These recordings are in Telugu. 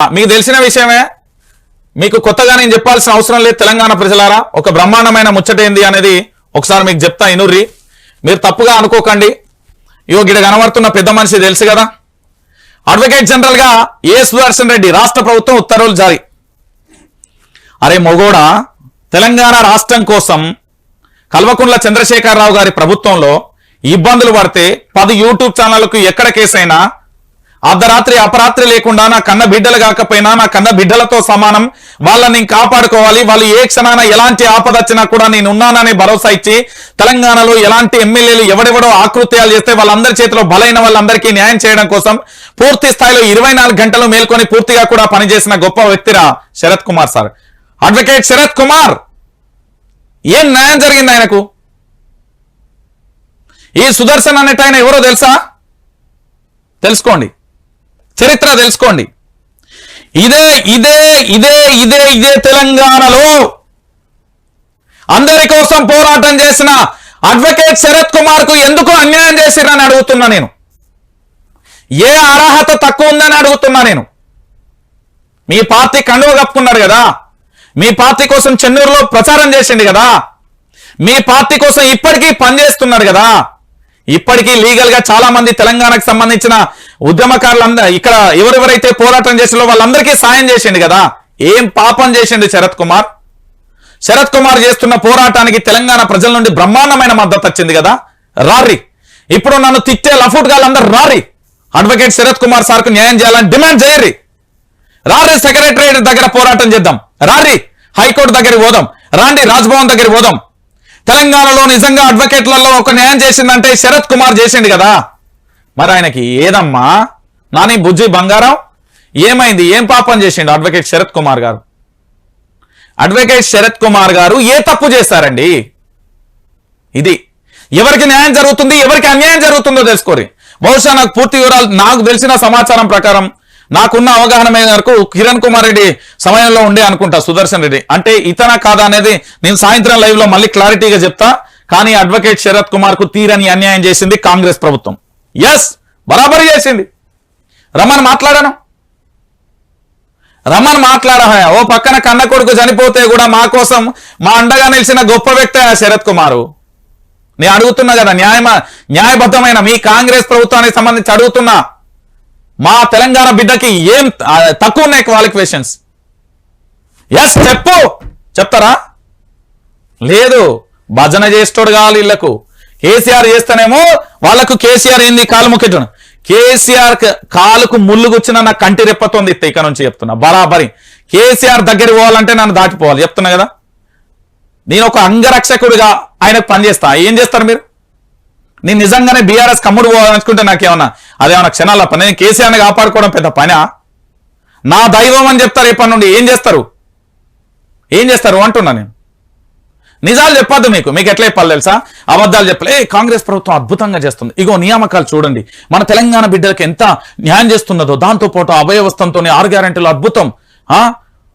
మీకు తెలిసిన విషయమే? మీకు కొత్తగా నేను చెప్పాల్సిన అవసరం లేదు తెలంగాణ ప్రజలారా. ఒక బ్రహ్మాండమైన ముచ్చట ఏంది అనేది ఒకసారి మీకు చెప్తా ఇనుర్రి. మీరు తప్పుగా అనుకోకండి. ఇగో గిడ కనబడుతున్న పెద్ద మనిషి తెలుసు కదా. అడ్వకేట్ జనరల్గా ఏ సుదర్శన్ రెడ్డి రాష్ట్ర ప్రభుత్వం ఉత్తర్వులు జారీ. అరే మొగోడ తెలంగాణ రాష్ట్రం కోసం కల్వకుంట్ల చంద్రశేఖరరావు గారి ప్రభుత్వంలో ఇబ్బందులు పడితే పది యూట్యూబ్ ఛానళ్ళకు ఎక్కడ కేసైనా అర్ధరాత్రి అపరాత్రి లేకుండా నా కన్న బిడ్డలు కాకపోయినా నా కన్న బిడ్డలతో సమానం. వాళ్ళని నేను కాపాడుకోవాలి. వాళ్ళు ఏ క్షణాన ఎలాంటి ఆపద వచ్చినా కూడా నేను ఉన్నాననే భరోసా ఇచ్చి తెలంగాణలో ఎలాంటి ఎమ్మెల్యేలు ఎవడెవడో ఆకృత్యాలు చేస్తే వాళ్ళందరి చేతిలో బలైన వాళ్ళందరికీ న్యాయం చేయడం కోసం పూర్తి స్థాయిలో ఇరవై గంటలు మేల్కొని పూర్తిగా కూడా పనిచేసిన గొప్ప వ్యక్తిరా శరత్ కుమార్ సార్. అడ్వకేట్ శరత్ కుమార్! ఏం న్యాయం జరిగింది ఆయనకు? ఈ సుదర్శన్ అనేట ఆయన ఎవరో తెలుసా? తెలుసుకోండి. చరిత్ర తెలుసుకోండి. ఇదే ఇదే ఇదే ఇదే ఇదే తెలంగాణలో అందరి కోసం పోరాటం చేసిన అడ్వకేట్ శరత్ కుమార్కు ఎందుకు అన్యాయం చేసిరని అడుగుతున్నా నేను. ఏ అర్హత తక్కువ ఉందని అడుగుతున్నా నేను. మీ పార్టీ కండువ కప్పుకున్నాడు కదా. మీ పార్టీ కోసం చెన్నూరులో ప్రచారం చేసిండు కదా. మీ పార్టీ కోసం ఇప్పటికీ పనిచేస్తున్నాడు కదా. ఇప్పటికీ లీగల్గా చాలా మంది తెలంగాణకు సంబంధించిన ఉద్యమకారులందరూ ఇక్కడ ఎవరెవరైతే పోరాటం చేసినో వాళ్ళందరికీ సాయం చేసిండు కదా? ఏం పాపం చేసిండు శరత్ కుమార్? శరత్ కుమార్ చేస్తున్న పోరాటానికి తెలంగాణ ప్రజల నుండి బ్రహ్మాండమైన మద్దతు వచ్చింది కదా? రారి ఇప్పుడు నన్ను తిట్టే లఫూట్ గాళ్ళందరూ రారి అడ్వకేట్ శరత్ కుమార్ సార్కు న్యాయం చేయాలని డిమాండ్ చేయరి రారి సెక్రటరేట్ దగ్గర పోరాటం చేద్దాం. రారి హైకోర్టు దగ్గరికి పోదాం. రాండి రాజ్భవన్ దగ్గరికి పోదాం. తెలంగాణలో నిజంగా అడ్వకేట్లలో ఒక న్యాయం చేసిందంటే శరత్ కుమార్ చేసిండు కదా. మరి ఆయనకి ఏదమ్మా? నాని బుజ్జి బంగారం? ఏమైంది? ఏం పాపం చేసిండు అడ్వకేట్ శరత్ కుమార్ గారు? అడ్వకేట్ శరత్ కుమార్ గారు ఏ తప్పు చేశారండి ఇది. ఎవరికి న్యాయం జరుగుతుంది? ఎవరికి అన్యాయం జరుగుతుందో తెలుసుకోరి. బహుశా నాకు పూర్తి వివరాలు నాకు తెలిసిన సమాచారం ప్రకారం నాకున్న అవగాహన మేరకు కిరణ్ కుమార్ రెడ్డి సమయంలో ఉండే అనుకుంటా సుదర్శన్ రెడ్డి. అంటే ఇతన కాదా అనేది నేను సాయంత్రం లైవ్లో మళ్ళీ క్లారిటీగా చెప్తా. కానీ అడ్వకేట్ శరత్ కుమార్కు తీరని అన్యాయం చేసింది కాంగ్రెస్ ప్రభుత్వం. ఎస్ బరాబరి చేసింది. రమణ్ మాట్లాడాను. రమ్మని మాట్లాడా ఓ పక్కన కన్న కొడుకు చనిపోతే కూడా మా కోసం మా అండగా నిలిచిన గొప్ప వ్యక్తి శరత్ కుమారు. నేను అడుగుతున్నా కదా న్యాయమా న్యాయబద్ధమైన మీ కాంగ్రెస్ ప్రభుత్వానికి సంబంధించి అడుగుతున్నా. మా తెలంగాణ బిడ్డకి ఏం తక్కువ ఉన్నాయి క్వాలిఫికేషన్స్. ఎస్ చెప్పు. చెప్తారా? లేదు. భజన చేస్తాడు కావాలి వీళ్ళకు. కేసీఆర్ చేస్తేనేమో వాళ్ళకు కేసీఆర్ ఏంది? కాలు ముఖ్యం కేసీఆర్ కాలుకు ముళ్ళు గుచ్చిన నా కంటి రెప్పతోంది ఇక నుంచి చెప్తున్నా. బరాబరి. కేసీఆర్ దగ్గర పోవాలంటే నన్ను దాటిపోవాలి. చెప్తున్నా కదా? నేను ఒక అంగరక్షకుడిగా ఆయనకు పనిచేస్తా. ఏం చేస్తారు మీరు? నేను నిజంగానే బీఆర్ఎస్ కమ్ముడు పోవాలనుకుంటే నాకేమన్నా అదేమన్నా క్షణాల పని? నేను కేసీఆర్ని కాపాడుకోవడం పెద్ద పనా? నా దైవం అని చెప్తారు రేపటి నుండి. ఏం చేస్తారు? ఏం చేస్తారు అంటున్నా నేను. నిజాలు చెప్పద్దు మీకు. మీకు ఎట్లా చెప్పాలి తెలుసా? అబద్ధాలు చెప్పలే. కాంగ్రెస్ ప్రభుత్వం అద్భుతంగా చేస్తుంది. ఇగో నియామకాలు చూడండి. మన తెలంగాణ బిడ్డలకు ఎంత న్యాయం చేస్తున్నదో దాంతో పాటు అభయవస్థంతో ఆరు గ్యారెంటీలు అద్భుతం.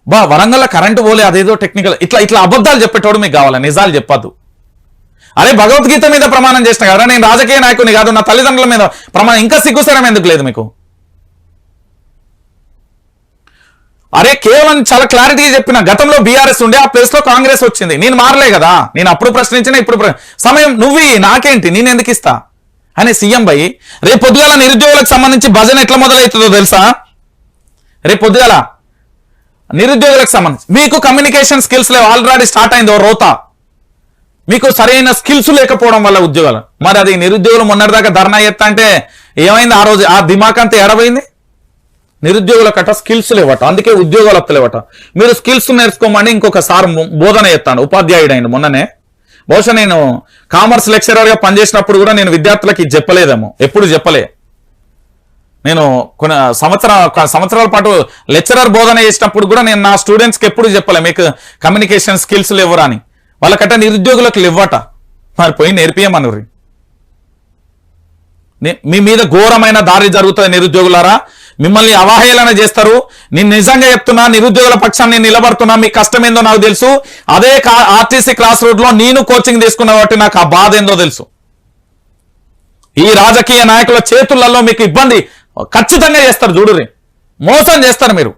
బా వరంగల్ కరెంటు పోలే అదేదో టెక్నికల్ ఇట్లా ఇట్లా అబద్ధాలు చెప్పేటోడు మీకు కావాలి? నిజాలు చెప్పద్దు. అరే భగవద్గీత మీద ప్రమాణం చేసిన కదా నేను రాజకీయ నాయకుని కాదు నా తల్లిదండ్రుల మీద ప్రమాణం ఇంకా సిగ్గుసరం ఎందుకు లేదు మీకు? అరే కేవలం చాలా క్లారిటీ చెప్పిన గతంలో బీఆర్ఎస్ ఉండే ఆ ప్లేస్లో కాంగ్రెస్ వచ్చింది. నేను మారలే కదా. నేను అప్పుడు ప్రశ్నించిన ఇప్పుడు సమయం నువ్వు నాకేంటి? నేను ఎందుకు ఇస్తా? అని సీఎం భయ్ రేపు పొద్దుగాల నిరుద్యోగులకు సంబంధించి భజన ఎట్లా మొదలవుతుందో తెలుసా? రేపు పొద్దుగాల నిరుద్యోగులకు సంబంధించి మీకు కమ్యూనికేషన్ స్కిల్స్ లేవు. ఆల్రెడీ స్టార్ట్ అయింది ఓ మీకు సరైన స్కిల్స్ లేకపోవడం వల్ల ఉద్యోగాలు. మరి అది నిరుద్యోగులు మొన్నటిదాకా ధర్నా ఎత్తా అంటే ఏమైంది? ఆ రోజు ఆ దిమాక్ అంతా ఎడబోయింది కట్ట స్కిల్స్ లేవట. అందుకే ఉద్యోగాలు వస్తలేవట. మీరు స్కిల్స్ నేర్చుకోమని ఇంకొక సార్ బోధన చేస్తాను ఉపాధ్యాయుడు ఆయన మొన్ననే. బహుశా నేను కామర్స్ లెక్చరర్గా పనిచేసినప్పుడు కూడా నేను విద్యార్థులకి చెప్పలేదేమో. ఎప్పుడు చెప్పలే. నేను కొన్ని సంవత్సర సంవత్సరాల పాటు లెక్చరర్ బోధన చేసినప్పుడు కూడా నేను నా స్టూడెంట్స్కి ఎప్పుడు చెప్పలే. మీకు కమ్యూనికేషన్ స్కిల్స్ లేవురా అని. వాళ్ళకట నిరుద్యోగులకు లేవట. మరి పోయి నేర్పియమనుర్రి మీ మీద ఘోరమైన దారి జరుగుతుంది నిరుద్యోగులారా. మిమ్మల్ని అవహేళన చేస్తారు. నేను నిజంగా చెప్తున్నా నిరుద్యోగుల పక్షాన్ని నిలబడుతున్నా. మీ కష్టం ఏందో నాకు తెలుసు. అదే ఆర్టీసీ క్లాస్ రోడ్లో నేను కోచింగ్ తీసుకున్న కాబట్టి నాకు ఆ బాధ ఏందో తెలుసు. ఈ రాజకీయ నాయకుల చేతులలో మీకు ఇబ్బంది. ఖచ్చితంగా చేస్తారు చూడురి మోసం చేస్తారు మీరు.